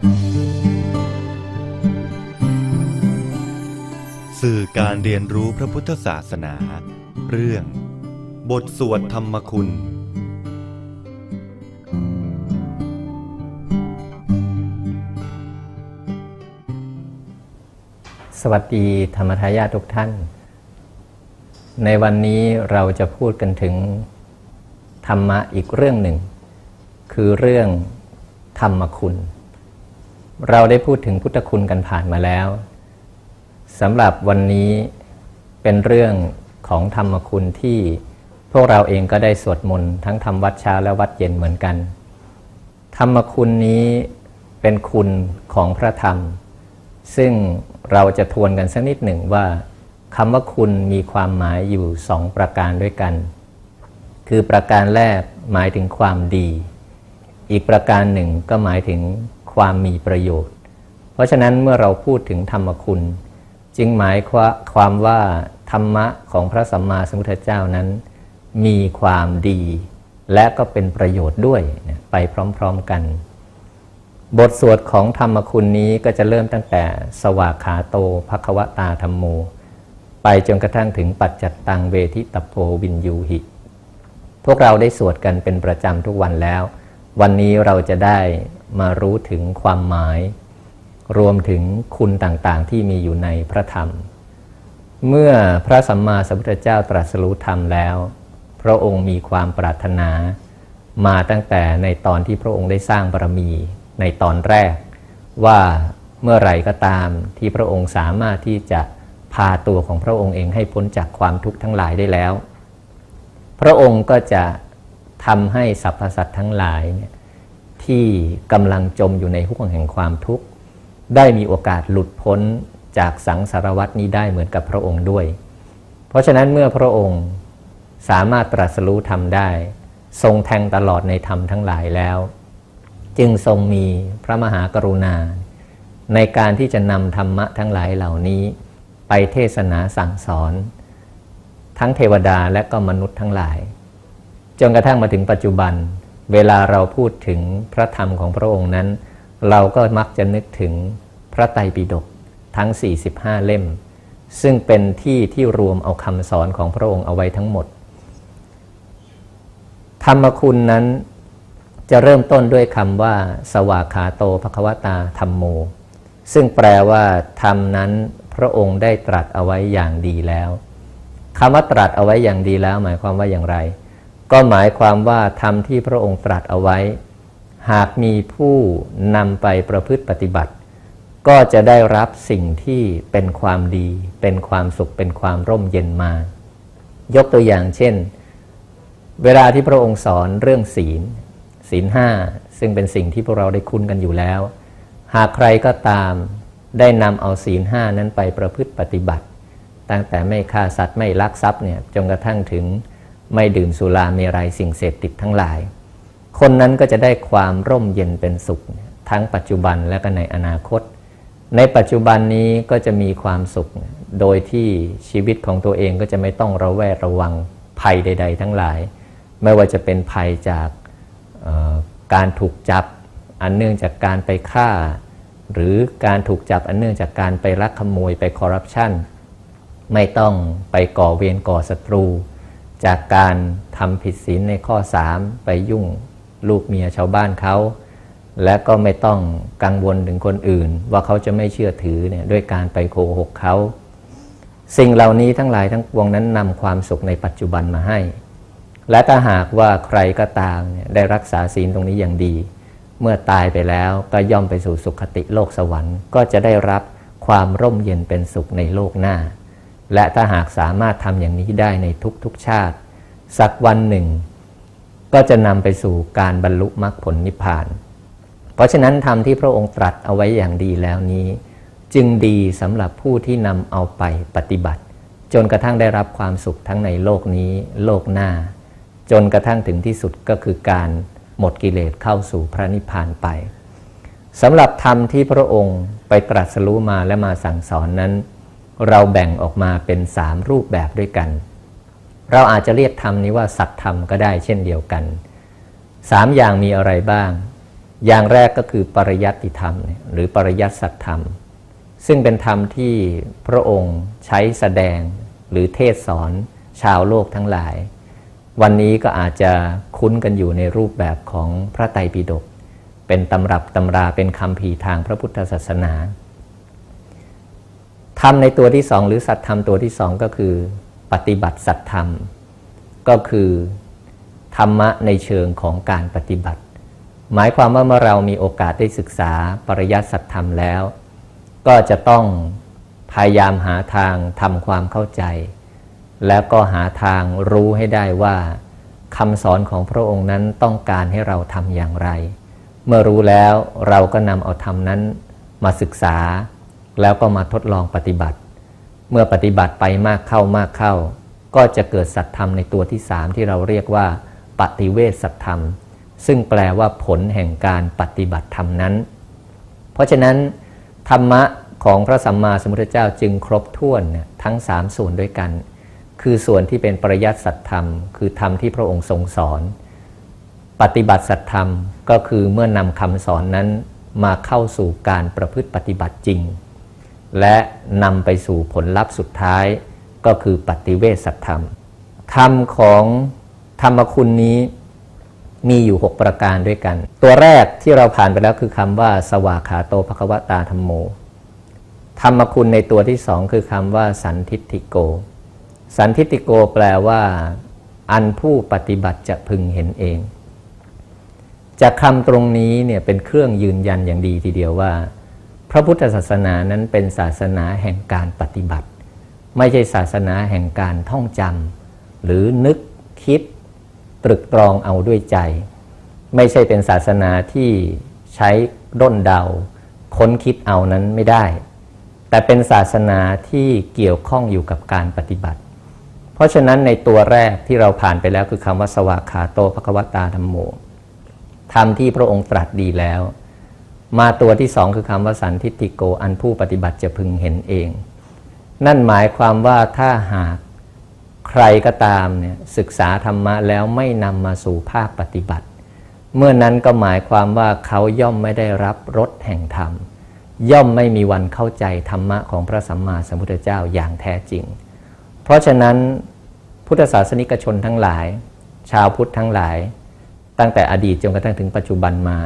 สื่อการเรียนรู้พระพุทธศาสนา เรื่อง บทสวดธรรมคุณ สวัสดีธรรมทายาททุกท่าน ในวันนี้เราจะพูดกันถึง ธรรมะอีกเรื่องหนึ่ง คือเรื่องธรรมคุณ เราได้พูดถึงพุทธคุณกันผ่านมาแล้วสำหรับวันนี้เป็นเรื่องของธรรมคุณที่พวกเราเองก็ได้สวดมนต์ทั้งทำวัดเช้าและวัดเย็นเหมือนกัน ธรรมคุณนี้เป็นคุณของพระธรรม ซึ่งเราจะทวนกันสักนิดหนึ่งว่าคำว่าคุณมีความหมายอยู่สองประการด้วยกัน คือประการแรกหมายถึงความดี อีกประการหนึ่งก็หมายถึง ความมีประโยชน์ เพราะฉะนั้นเมื่อเราพูดถึงธรรมคุณ จึงหมายความว่าธรรมะของพระสัมมาสัมพุทธเจ้านั้น มีความดี และก็เป็นประโยชน์ด้วยไปพร้อมๆกัน บทสวดของธรรมคุณนี้ก็จะเริ่มตั้งแต่สวากขาโตภควตาธรรมโม ไปจนกระทั่งถึงปัจจัตตังเวทิตโพวินยูหิ พวกเราได้สวดกันเป็นประจำทุกวันแล้ว วันนี้เราจะได้มารู้ถึงความหมาย รวมถึงคุณต่างๆ ที่มีอยู่ในพระธรรม เมื่อพระสัมมาสัมพุทธเจ้าตรัสรู้ธรรมแล้ว พระองค์มีความปรารถนา มาตั้งแต่ในตอนที่พระองค์ได้สร้างบารมีในตอนแรก ว่าเมื่อไรก็ตามที่พระองค์สามารถที่จะพาตัวของพระองค์เองให้พ้นจากความทุกข์ทั้งหลายได้แล้ว พระองค์ก็จะ ทำให้สรรพสัตว์ทั้งหลายเนี่ยที่กำลังจมอยู่ในห่วงแห่งความทุกข์ ได้มีโอกาสหลุดพ้นจากสังสารวัตนี้ได้เหมือนกับพระองค์ด้วย เพราะฉะนั้นเมื่อพระองค์สามารถตรัสรู้ธรรมได้ ทรงแทงตลอดในธรรมทั้งหลายแล้ว จึงทรงมีพระมหากรุณา ในการที่จะนำธรรมะทั้งหลายเหล่านี้ ไปเทศนาสั่งสอน ทั้งเทวดาและก็มนุษย์ทั้งหลาย จนกระทั่งมาถึงปัจจุบัน เวลาเราพูดถึงพระธรรมของพระองค์นั้น เราก็มักจะนึกถึงพระไตรปิฎกทั้ง 45 เล่ม ซึ่งเป็นที่ที่รวมเอาคำสอนของพระองค์เอาไว้ทั้งหมด ธรรมคุณนั้นจะเริ่มต้นด้วยคำว่า สวากขาโตภควตาธรรมโม ซึ่งแปลว่าธรรมนั้นพระองค์ได้ตรัสเอาไว้อย่างดีแล้วคำว่าตรัสเอาไว้อย่างดีแล้ว หมายความว่าอย่างไร ก็หมายความว่าธรรมที่พระองค์ตรัสเอาไว้ หากมีผู้นำไปประพฤติปฏิบัติ ก็จะได้รับสิ่งที่เป็นความดี เป็นความสุขเป็นความร่มเย็นมา ยกตัวอย่างเช่น เวลาที่พระองค์สอนเรื่องศีล ศีลห้าซึ่งเป็นสิ่งที่พวกเราได้คุ้นกันอยู่แล้ว หากใครก็ตามได้นำเอาศีลห้านั้นไปประพฤติปฏิบัติ ตั้งแต่ไม่ฆ่าสัตว์ไม่ลักทรัพย์เนี่ยจนกระทั่งถึง ไม่ดื่มสุราเมรัยสิ่งเสพติดทั้งหลาย คนนั้นก็จะได้ความร่มเย็นเป็นสุข ทั้งปัจจุบันและก็ในอนาคต ในปัจจุบันนี้ก็จะมีความสุข โดยที่ชีวิตของตัวเองก็จะไม่ต้องระแวดระวังภัยใด ๆ ทั้งหลาย ไม่ว่าจะเป็นภัยจากการถูกจับอันเนื่องจากการไปฆ่า หรือการถูกจับอันเนื่องจากการไปลักขโมยไปคอร์รัปชันไม่ต้องไปก่อเวรก่อศัตรู จากการทำผิดศีลในข้อ 3 ไปยุ่งลูกเมียชาวบ้านเขา และก็ไม่ต้องกังวลถึงคนอื่น ว่าเขาจะไม่เชื่อถือเนี่ยด้วยการไปโกหกเขา สิ่งเหล่านี้ทั้งหลายทั้งปวงนั้นนำความสุขในปัจจุบันมาให้ และถ้าหากว่าใครก็ตามเนี่ยได้รักษาศีลตรงนี้อย่างดี เมื่อตายไปแล้วก็ย่อมไปสู่สุขติโลกสวรรค์ ก็จะได้รับความร่มเย็นเป็นสุขในโลกหน้า และถ้าหากสามารถทำอย่างนี้ได้ในทุกๆชาติ สักวันหนึ่ง ก็จะนำไปสู่การบรรลุมรรคผลนิพพาน เพราะฉะนั้นธรรมที่พระองค์ตรัสเอาไว้อย่างดีแล้วนี้ จึงดีสำหรับผู้ที่นำเอาไปปฏิบัติ จนกระทั่งได้รับความสุขทั้งในโลกนี้ โลกหน้า จนกระทั่งถึงที่สุดก็คือการหมดกิเลสเข้าสู่พระนิพพานไปสำหรับธรรมที่พระองค์ไปตรัสรู้มาและมาสั่งสอนนั้น เราแบ่งออกมาเป็นสามรูปแบบด้วยกัน เราอาจจะเรียกธรรมนี้ว่าสัตธรรมก็ได้เช่นเดียวกันสามอย่างมีอะไรบ้าง อย่างแรกก็คือปริยัติธรรม หรือปริยัติสัตธรรม ซึ่งเป็นธรรมที่พระองค์ใช้แสดงหรือเทศสอนชาวโลกทั้งหลาย วันนี้ก็อาจจะคุ้นกันอยู่ในรูปแบบของพระไตรปิฎกเป็นตำรับตำราเป็นคำภีทางพระพุทธศาสนา ธรรมในตัวที่สองหรือสัตธรรมตัวที่สองก็คือ ปฏิบัติสัตธรรม ก็คือธรรมะในเชิงของการปฏิบัติ หมายความว่าเมื่อเรามีโอกาสได้ศึกษาปริยัติสัตธรรมแล้ว ก็จะต้องพยายามหาทางทำความเข้าใจ แล้วก็หาทางรู้ให้ได้ว่าคำสอนของพระองค์นั้นต้องการให้เราทำอย่างไร เมื่อรู้แล้วเราก็นำเอาธรรมนั้นมาศึกษา แล้วก็มาทดลองปฏิบัติ เมื่อปฏิบัติไปมากเข้ามากเข้า ก็จะเกิดสัตธรรมในตัวที่สามที่เราเรียกว่า ปฏิเวสสัตธรรม ซึ่งแปลว่าผลแห่งการปฏิบัติธรรมนั้น เพราะฉะนั้น ธรรมะของพระสัมมาสัมพุทธเจ้าจึงครบถ้วนทั้งสามส่วนด้วยกัน คือส่วนที่เป็นปริยัติสัตธรรม คือธรรมที่พระองค์ทรงสอน ปฏิบัติสัตธรรมก็คือเมื่อนำคำสอนนั้นมาเข้าสู่การประพฤติปฏิบัติจริง และนำไปสู่ผลลัพธ์สุดท้ายก็คือปฏิเวสธรรม ธรรมของธรรมคุณนี้มีอยู่ 6 ประการด้วยกัน ตัวแรกที่เราผ่านไปแล้วคือคำว่า สวากขาโตภควตาธรรมโม ธรรมคุณในตัวที่สองคือคำว่า สันทิฏฐิโก สันทิฏฐิโกแปลว่า อันผู้ปฏิบัติจะพึงเห็นเอง จากคำตรงนี้เนี่ยเป็นเครื่องยืนยันอย่างดีทีเดียวว่า พระพุทธศาสนานั้นเป็นศาสนาแห่งการปฏิบัติ ไม่ใช่ศาสนาแห่งการท่องจำหรือนึกคิด ตรึกตรองเอาด้วยใจ ไม่ใช่เป็นศาสนาที่ใช้ด้นเดา ค้นคิดเอานั้นไม่ได้ แต่เป็นศาสนาที่เกี่ยวข้องอยู่กับการปฏิบัติ เพราะฉะนั้นในตัวแรกที่เราผ่านไปแล้วคือคำว่าสวากขาโตภควตาธรรมโมธรรมที่พระองค์ตรัสดีแล้ว มาตัวที่สองคือคำว่าสันทิฏฐิโก อันผู้ปฏิบัติจะพึงเห็นเอง นั่นหมายความว่าถ้าหากใครก็ตามเนี่ยศึกษาธรรมะแล้วไม่นำมาสู่ภาคปฏิบัติ เมื่อนั้นก็หมายความว่าเขาย่อมไม่ได้รับรสแห่งธรรม ย่อมไม่มีวันเข้าใจธรรมะของพระสัมมาสัมพุทธเจ้าอย่างแท้จริง เพราะฉะนั้นพุทธศาสนิกชนทั้งหลาย ชาวพุทธทั้งหลาย ตั้งแต่อดีตจนกระทั่งถึงปัจจุบันมา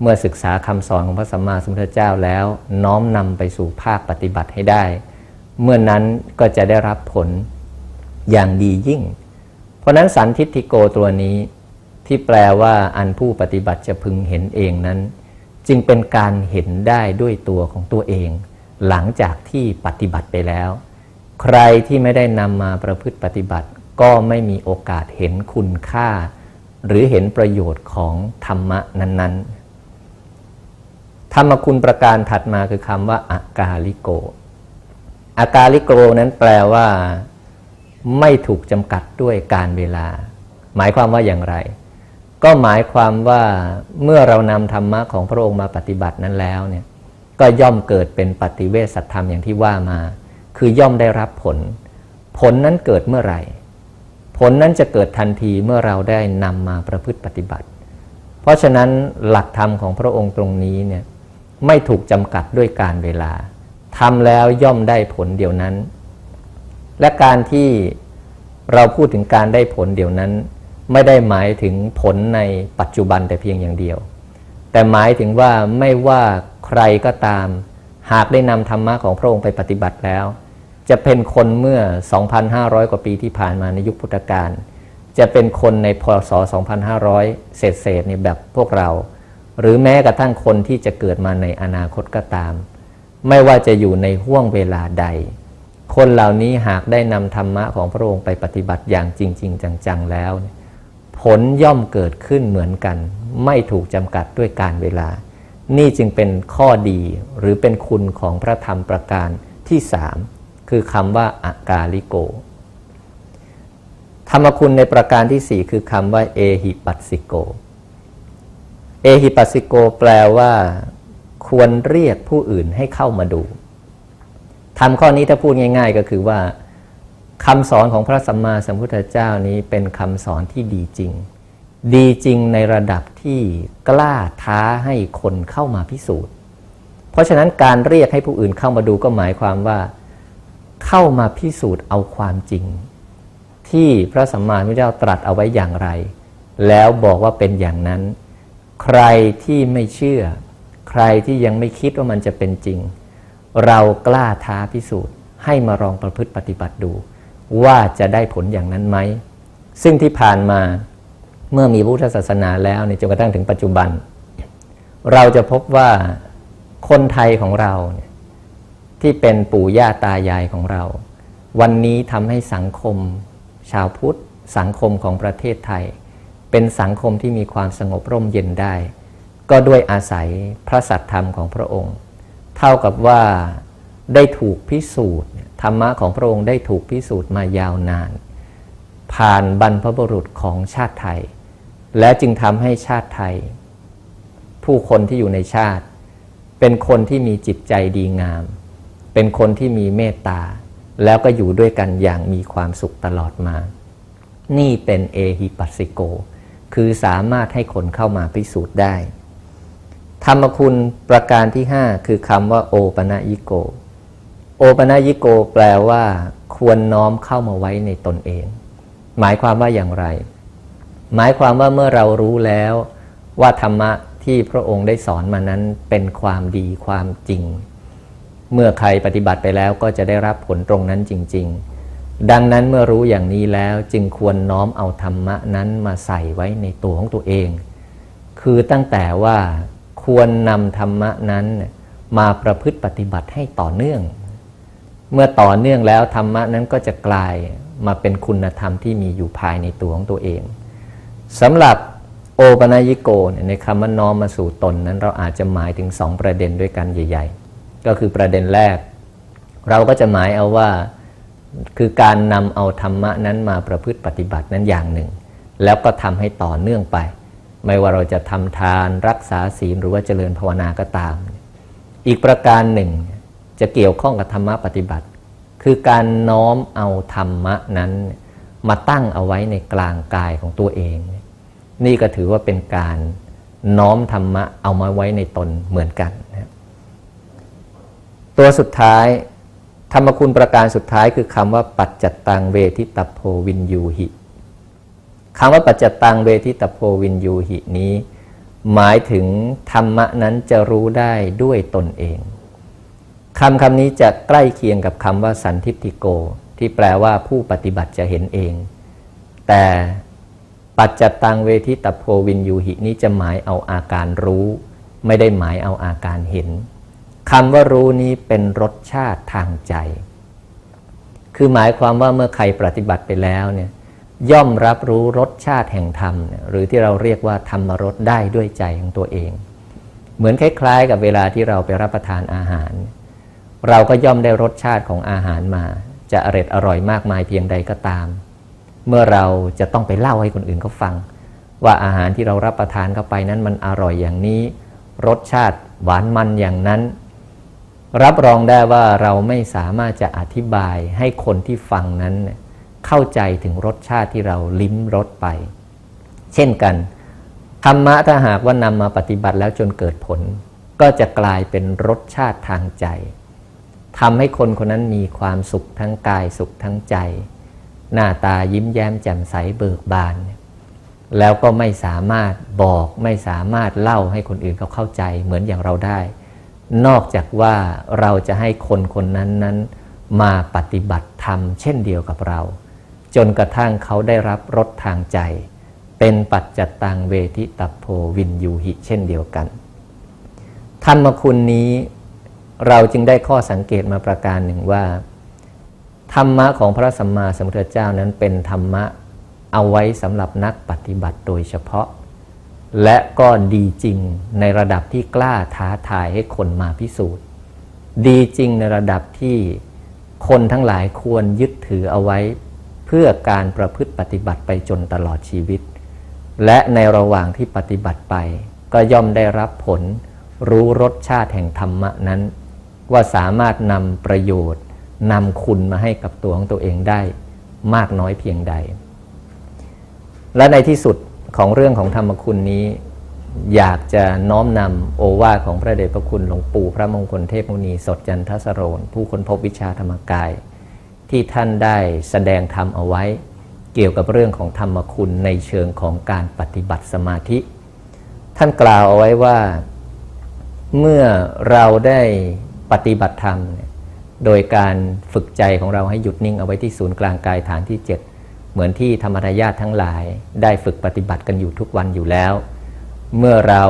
เมื่อศึกษาคำสอนของพระสัมมาสัมพุทธเจ้าแล้ว น้อมนำไปสู่ภาคปฏิบัติให้ได้ เมื่อนั้นก็จะได้รับผลอย่างดียิ่ง เพราะนั้นสันทิฏฐิโกตัวนี้ที่แปลว่าอันผู้ปฏิบัติจะพึงเห็นเองนั้น จึงเป็นการเห็นได้ด้วยตัวของตัวเอง หลังจากที่ปฏิบัติไปแล้ว ใครที่ไม่ได้นำมาประพฤติปฏิบัติ ก็ไม่มีโอกาสเห็นคุณค่า หรือเห็นประโยชน์ของธรรมะนั้น ๆ ธรรมคุณประการถัดมาคือคำว่าอากาลิโก อากาลิโกนั้นแปลว่า ไม่ถูกจำกัดด้วยการเวลา หมายความว่าอย่างไร ก็หมายความว่าเมื่อเรานำธรรมะของพระองค์มาปฏิบัตินั้นแล้วเนี่ยก็ย่อมเกิดเป็นปฏิเวสสัตธรรมอย่างที่ว่ามา คือย่อมได้รับผล ผลนั้นเกิดเมื่อไหร่ ผลนั้นจะเกิดทันทีเมื่อเราได้นำมาประพฤติปฏิบัติ เพราะฉะนั้นหลักธรรมของพระองค์ตรงนี้เนี่ย ไม่ถูกจำกัดด้วยการเวลาทำแล้วย่อมได้ผลเดียวนั้น และการที่เราพูดถึงการได้ผลเดียวนั้น ไม่ได้หมายถึงผลในปัจจุบันแต่เพียงอย่างเดียว แต่หมายถึงว่าไม่ว่าใครก็ตาม หากได้นำธรรมะของพระองค์ไปปฏิบัติแล้ว จะเป็นคนเมื่อ 2,500 กว่าปีที่ผ่านมาในยุคพุทธกาลจะเป็นคนในพศ 2,500 เศษเศษๆในแบบพวกเรา หรือแม้กระทั่งคนที่จะเกิดมาในอนาคตก็ตาม ไม่ว่าจะอยู่ในห่วงเวลาใด คนเหล่านี้หากได้นำธรรมะของพระองค์ไปปฏิบัติอย่างจริง ๆ จังๆแล้ว ผลย่อมเกิดขึ้นเหมือนกัน ไม่ถูกจำกัดด้วยการเวลา นี่จึงเป็นข้อดีหรือเป็นคุณของพระธรรมประการที่สามคือคำว่าอากาลิโก ธรรมคุณในประการที่สี่คือคำว่าเอหิปัสสิโก เอหิปัสสิโกแปลว่า ควรเรียกผู้อื่นให้เข้ามาดูทำข้อนี้ถ้าพูดง่าย ๆ ก็คือว่าคำสอนของพระสัมมาสัมพุทธเจ้านี้เป็นคำสอนที่ดีจริง ดีจริงในระดับที่กล้าท้าให้คนเข้ามาพิสูจน์ เพราะฉะนั้นการเรียกให้ผู้อื่นเข้ามาดูก็หมายความว่า เข้ามาพิสูจน์เอาความจริง ที่พระสัมมาสัมพุทธเจ้าตรัสเอาไว้อย่างไร แล้วบอกว่าเป็นอย่างนั้น ใครที่ไม่เชื่อ ใครที่ยังไม่คิดว่ามันจะเป็นจริง เรากล้าท้าพิสูจน์ ให้มาลองประพฤติปฏิบัติดู ว่าจะได้ผลอย่างนั้นไหม ซึ่งที่ผ่านมาเมื่อมีพุทธศาสนาแล้วเนี่ยจนกระทั่งถึงปัจจุบัน เราจะพบว่าคนไทยของเราเที่เป็นปู่ย่าตายายของเรา วันนี้ทำให้สังคม ชาวพุทธสังคมของประเทศไทย เป็นสังคมที่มีความสงบร่มเย็นได้ ก็ด้วยอาศัยพระสัตธรรมของพระองค์ เท่ากับว่าได้ถูกพิสูจน์ธรรมะของพระองค์ได้ถูกพิสูจน์มายาวนาน ผ่านบรรพบุรุษของชาติไทย และจึงทำให้ชาติไทย ผู้คนที่อยู่ในชาติ เป็นคนที่มีจิตใจดีงาม เป็นคนที่มีเมตตา แล้วก็อยู่ด้วยกันอย่างมีความสุขตลอดมา นี่เป็นเอหิปัสสิโก คือสามารถให้คนเข้ามาพิสูจน์ได้ ธรรมคุณประการที่ 5 คือคำว่า โอปะยิโก โอปะยิโก แปลว่า ควรน้อมเข้ามาไว้ในตนเอง หมายความว่าอย่างไร หมายความว่าเมื่อเรารู้แล้วว่าธรรมะที่พระองค์ได้สอนมานั้นเป็นความดีความจริง เมื่อใครปฏิบัติไปแล้วก็จะได้รับผลตรงนั้นจริง ๆ ดังนั้นเมื่อรู้อย่างนี้แล้วจึงควรน้อมเอาธรรมะนั้นมาใส่ไว้ในตัวของตัวเอง คือตั้งแต่ว่าควรนำธรรมะนั้นมาประพฤติปฏิบัติให้ต่อเนื่อง เมื่อต่อเนื่องแล้วธรรมะนั้นก็จะกลายมาเป็นคุณธรรมที่มีอยู่ภายในตัวของตัวเองสำหรับโอปนยิโกในคำว่าน้อมมาสู่ตนนั้นเราอาจจะหมายถึงสองประเด็นด้วยกันใหญ่ ๆ ก็คือประเด็นแรก เราก็จะหมายเอาว่า คือการนำเอาธรรมะนั้นมาประพฤติปฏิบัตินั้นอย่างหนึ่ง แล้วก็ทำให้ต่อเนื่องไป ไม่ว่าเราจะทำทานรักษาศีลหรือว่าเจริญภาวนาก็ตาม อีกประการหนึ่งจะเกี่ยวข้องกับธรรมะปฏิบัติ คือการน้อมเอาธรรมะนั้น มาตั้งเอาไว้ในกลางกายของตัวเอง นี่ก็ถือว่าเป็นการน้อมธรรมะเอามาไว้ในตนเหมือนกัน ตัวสุดท้าย รรมคุณประการสุดท้ายคือคำว่าปัจจตังเวทิตโพวินยูหิคำว่าปัจจตังเวทิตโพวินยูหินี้ หมายถึงธรรมะนั้นจะรู้ได้ด้วยตนเองคำคำนี้จะใกล้เคียงกับคำว่าสันทิติโก ที่แปลว่าผู้ปฏิบัติจะเห็นเอง แต่ปัจจตังเวทิตโพวินยูหินี้จะหมายเอาอาการรู้ ไม่ได้หมายเอาอาการเห็น คำว่ารู้นี้เป็นรสชาติทางใจ คือหมายความว่าเมื่อใครปฏิบัติไปแล้วเนี่ยย่อมรับรู้รสชาติแห่งธรรม หรือที่เราเรียกว่าธรรมรสได้ด้วยใจของตัวเอง เหมือนคล้าย ๆ กับเวลาที่เราไปรับประทานอาหาร เราก็ย่อมได้รสชาติของอาหารมา จะอร่อยอร่อยมากมายเพียงใดก็ตาม เมื่อเราจะต้องไปเล่าให้คนอื่นเขาฟัง ว่าอาหารที่เรารับประทานเข้าไปนั้นมันอร่อยอย่างนี้ รสชาติหวานมันอย่างนั้น รับรองได้ว่าเราไม่สามารถจะอธิบายให้คนที่ฟังนั้น เข้าใจถึงรสชาติที่เราลิ้มรสไป เช่นกันธรรมะถ้าหากว่านำมาปฏิบัติแล้วจนเกิดผล ก็จะกลายเป็นรสชาติทางใจทำให้คนคนนั้นมีความสุขทั้งกายสุขทั้งใจ หน้าตายิ้มแย้มแจ่มใสเบิกบาน แล้วก็ไม่สามารถบอกไม่สามารถเล่าให้คนอื่นเขาเข้าใจเหมือนอย่างเราได้ นอกจากว่าเราจะให้คนคนนั้นนั้นมาปฏิบัติธรรมเช่นเดียวกับเรา จนกระทั่งเขาได้รับรสทางใจ เป็นปัจจตังเวทิตโพวินยูหิเช่นเดียวกัน ธรรมคุณนี้เราจึงได้ข้อสังเกตมาประการหนึ่งว่า ธรรมะของพระสัมมาสัมพุทธเจ้านั้นเป็นธรรมะเอาไว้สำหรับนักปฏิบัติโดยเฉพาะ และก็ดีจริงในระดับที่กล้าท้าทายให้คนมาพิสูจน์ ดีจริงในระดับที่คนทั้งหลายควรยึดถือเอาไว้ เพื่อการประพฤติปฏิบัติไปจนตลอดชีวิต และในระหว่างที่ปฏิบัติไป ก็ย่อมได้รับผล รู้รสชาติแห่งธรรมะนั้น ว่าสามารถนำประโยชน์นำคุณมาให้กับตัวของตัวเองได้ มากน้อยเพียงใด และในที่สุด ของเรื่องของธรรมคุณนี้ อยากจะน้อมนำโอวาทของพระเดชพระคุณหลวงปู่พระมงคลเทพมุนีสดจันทสโรนผู้ค้นพบวิชาธรรมกาย ที่ท่านได้แสดงธรรมเอาไว้ เกี่ยวกับเรื่องของธรรมคุณในเชิงของการปฏิบัติสมาธิ ท่านกล่าวเอาไว้ว่าเมื่อเราได้ปฏิบัติธรรม โดยการฝึกใจของเราให้หยุดนิ่งเอาไว้ที่ศูนย์กลางกายฐานที่ 7 เหมือนที่ธรรมทายาททั้งหลายได้ฝึกปฏิบัติกันอยู่ทุกวันอยู่แล้ว เมื่อเรา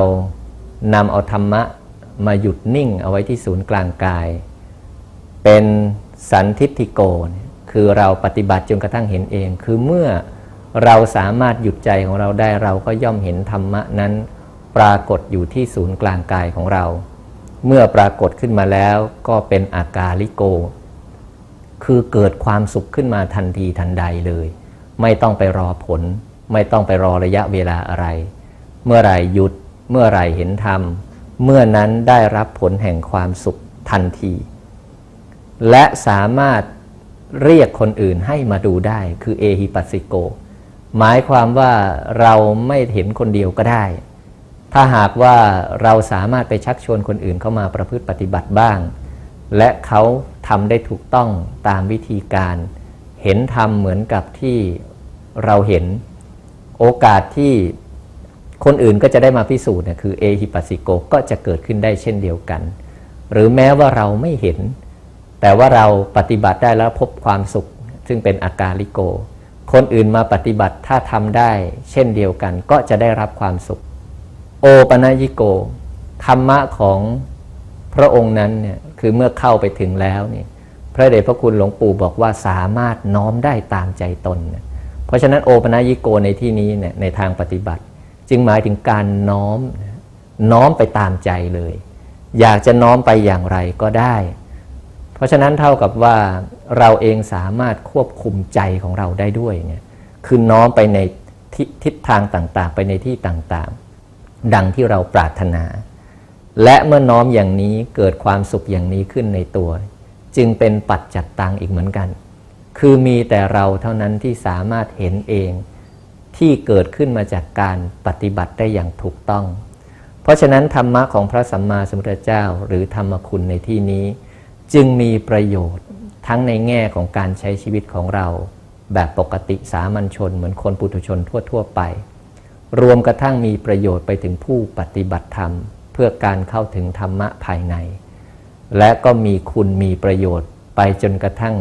นำเอาธรรมะมาหยุดนิ่งเอาไว้ที่ศูนย์กลางกาย เป็นสันทิฏฐิโก คือเราปฏิบัติจนกระทั่งเห็นเอง คือเมื่อเราสามารถหยุดใจของเราได้เราก็ย่อมเห็นธรรมะนั้นปรากฏอยู่ที่ศูนย์กลางกายของเรา เมื่อปรากฏขึ้นมาแล้วก็เป็นอากาลิโก คือเกิดความสุขขึ้นมาทันทีทันใดเลย ไม่ต้องไปรอผล ไม่ต้องไปรอระยะเวลาอะไร เมื่อไหร่หยุด เมื่อไหร่เห็นธรรม เมื่อนั้นได้รับผลแห่งความสุขทันที และสามารถเรียกคนอื่นให้มาดูได้ คือเอฮิปัสสิโก หมายความว่าเราไม่เห็นคนเดียวก็ได้ ถ้าหากว่าเราสามารถไปชักชวนคนอื่นเข้ามาประพฤติปฏิบัติบ้าง และเขาทำได้ถูกต้องตามวิธีการ เห็นธรรมเหมือนกับที่เราเห็นโอกาสที่คนอื่นก็จะได้มาพิสูจน์เนี่ยคือเอฮิปัสสิโกก็จะเกิดขึ้นได้เช่นเดียวกัน หรือแม้ว่าเราไม่เห็น แต่ว่าเราปฏิบัติได้แล้วพบความสุข ซึ่งเป็นอาการลิโก คนอื่นมาปฏิบัติถ้าทำได้ เช่นเดียวกัน ก็จะได้รับความสุข โอปนยิโก ธรรมะของพระองค์นั้นเนี่ยคือเมื่อเข้าไปถึงแล้วเนี่ย พระเดชพระคุณหลวงปู่บอกว่าสามารถน้อมได้ตามใจตนเนี่ยเพราะฉะนั้นโอปนยิโกในที่นี้เนี่ยในทางปฏิบัติ จึงหมายถึงการน้อมน้อมไปตามใจเลย อยากจะน้อมไปอย่างไรก็ได้ เพราะฉะนั้นเท่ากับว่าเราเองสามารถควบคุมใจของเราได้ด้วยเนี่ยคือน้อมไปในทิทิศทางต่างๆ ไปในที่ต่างๆ ดังที่เราปรารถนา และเมื่อน้อมอย่างนี้เกิดความสุขอย่างนี้ขึ้นในตัว จึงเป็นปัจจัดตังอีกเหมือนกัน คือมีแต่เราเท่านั้นที่สามารถเห็นเอง ที่เกิดขึ้นมาจากการปฏิบัติได้อย่างถูกต้อง เพราะฉะนั้นธรรมะของพระสัมมาสัมพุทธเจ้า หรือธรรมคุณในที่นี้ จึงมีประโยชน์ทั้งในแง่ของการใช้ชีวิตของเรา แบบปกติสามัญชน เหมือนคนปุถุชนทั่ว ๆ ไป รวมกระทั่งมีประโยชน์ไปถึงผู้ปฏิบัติธรรม เพื่อการเข้าถึงธรรมะภายใน และก็มีคุณมีประโยชน์ ไปจนกระทั่ง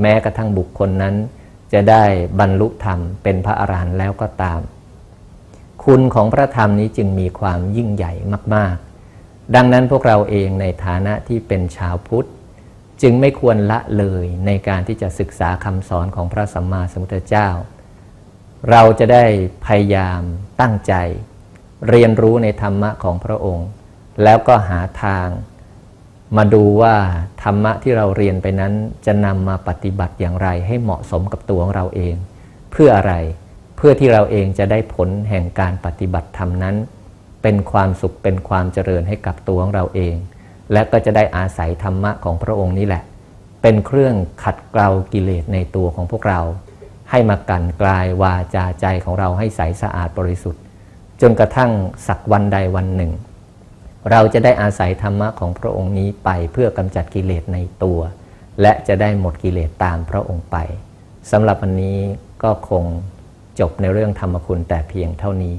แม้กระทั่งบุคคลนั้น จะได้บรรลุธรรมเป็นพระอรหันต์แล้วก็ตาม คุณของพระธรรมนี้จึงมีความยิ่งใหญ่มาก ๆ ดังนั้นพวกเราเองในฐานะที่เป็นชาวพุทธ จึงไม่ควรละเลยในการที่จะศึกษาคำสอนของพระสัมมาสัมพุทธเจ้า เราจะได้พยายามตั้งใจ เรียนรู้ในธรรมะของพระองค์ แล้วก็หาทาง มาดูว่าธรรมะที่เราเรียนไปนั้นจะนำมาปฏิบัติอย่างไรให้เหมาะสมกับตัวของเราเอง เพื่ออะไรเพื่อที่เราเองจะได้ผลแห่งการปฏิบัติธรรมนั้น เป็นความสุขเป็นความเจริญให้กับตัวของเราเอง และก็จะได้อาศัยธรรมะของพระองค์นี่แหละ เป็นเครื่องขัดเกลากิเลสในตัวของพวกเรา ให้มากันกลายวาจาใจของเราให้ใสสะอาดบริสุทธิ์ จนกระทั่งสักวันใดวันหนึ่ง เราจะได้อาศัยธรรมะของพระองค์นี้ไปเพื่อกำจัดกิเลสในตัว และจะได้หมดกิเลสตามพระองค์ไปสำหรับวันนี้ก็คงจบในเรื่องธรรมคุณแต่เพียงเท่านี้